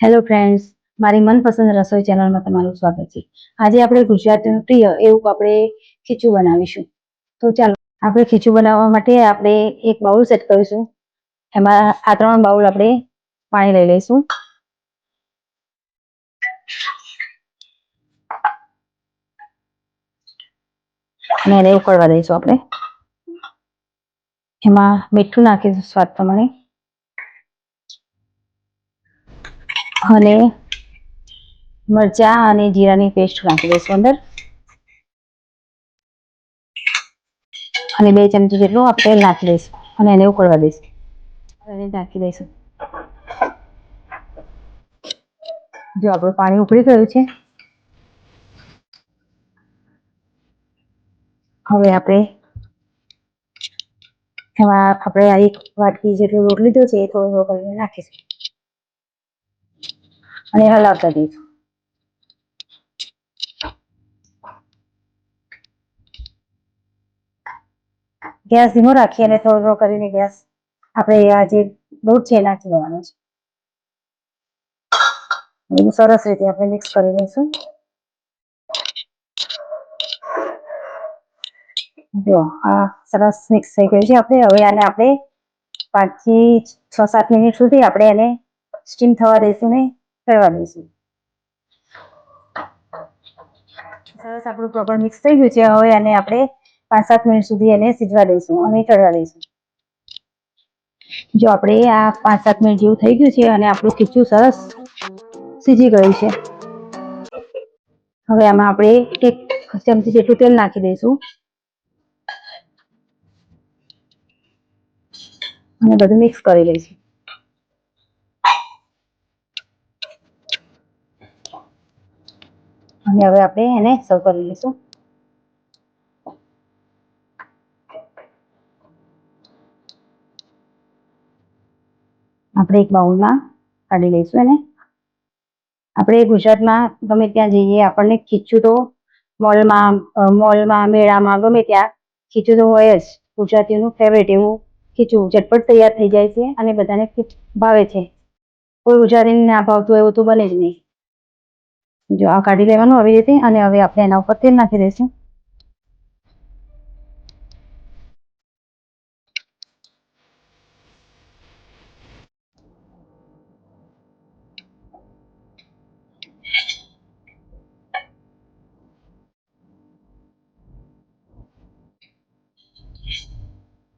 Hello friends મારી મનપસંદ રસોઈ ચેનલમાં તમારું સ્વાગત છે. આજે આપણે ગુજરાતનું પ્રિય એવું આપણે ખીચું બનાવીશું. તો ચાલો, આપણે ખીચું બનાવવા માટે આપણે એક બાઉલ સેટ કરીશું. એમાં આ ત્રણ બાઉલ આપણે પાણી લઈ લઈશું. અને એને ઉકળવા દઈશું આપણે. એમાં મીઠું નાખીશું સ્વાદ પ્રમાણે. અને મરચા અને જીરાની પેસ્ટ નાખી દઈશું અંદર. અને બે ચમચી જેટલું આપણે નાખી દઈશું અને એને ઉકળવા દઈશું. એને નાખી દઈશું. જો આપણું પાણી ઉકળી ગયું છે. હવે આપણે એમાં આપણે આ એક વાટકી જેટલો લોટ લીધો છે એ થોડો થોડો કરીને નાખીશું. અને હલાવતા દઈશું ગેસ ધીમો રાખી અને થોડો થોડો કરીને ગેસ આપણે આ જે દૂધ છે એ નાખી દેવાનો છે. સરસ રીતે આપણે મિક્સ કરી દઈશું જો, આ સરસ મિક્સ થઈ ગયું છે આપણે. હવે આને આપણે પાંચથી છ સાત મિનિટ સુધી આપણે એને સ્ટીમ થવા દઈશું ને કરવા છે. સરસ આપણું પ્રોપર મિક્સ થઈ ગયું છે હવે આને આપણે પાંચ સાત મિનિટ સુધી એને સીજવા દઈશું અને ચડવા દઈશું. જો આપણે આ પાંચ સાત મિનિટ જેવું થઈ ગયું છે અને આપણું ખીચું સરસ સીજી ગયું છે. હવે આમાં આપણે એક ચમચી જેટલું તેલ નાખી દઈશું. અને બધું મિક્સ કરી લઈશું. અને હવે આપણે એને સર્વ કરી લઈશું. આપણે એક બાઉલમાં કાઢી લઈશું એને. આપણે ગુજરાતમાં ગમે ત્યાં જઈએ, આપણને ખીચું તો મોલમાં મોલમાં, મેળામાં ગમે ત્યાં ખીચું તો હોય જ. ગુજરાતીઓનું ફેવરેટ એવું ખીચું ઝટપટ તૈયાર થઈ જાય છે અને બધાને ભાવે છે. કોઈ ગુજરાતીને ના ભાવતું એવું તો બને જ નહીં. જો આ કાઢી લેવાનું આવી રીતે અને હવે આપણે એના ઉપર તેલ નાખી દઈશું.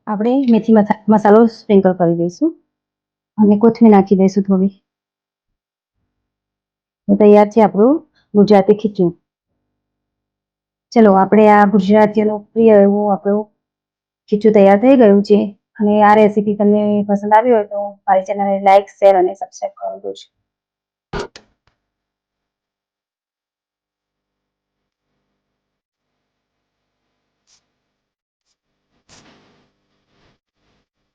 આપણે મેથી મસા- મસાલો સ્પ્રિંકલ કરી દઈશું. અને કોથમીર નાખી દઈશું થોડી. તૈયાર છે આપણું ગુજરાતી ખીચું. ચલો, આપણે આ ગુજરાતીઓનું પ્રિય એવું આપણું ખીચું તૈયાર થઈ ગયું છે અને આ રેસીપી તમને પસંદ આવી હોય તો મારી ચેનલને લાઈક શેર અને સબસ્ક્રાઈબ કરી દેજો.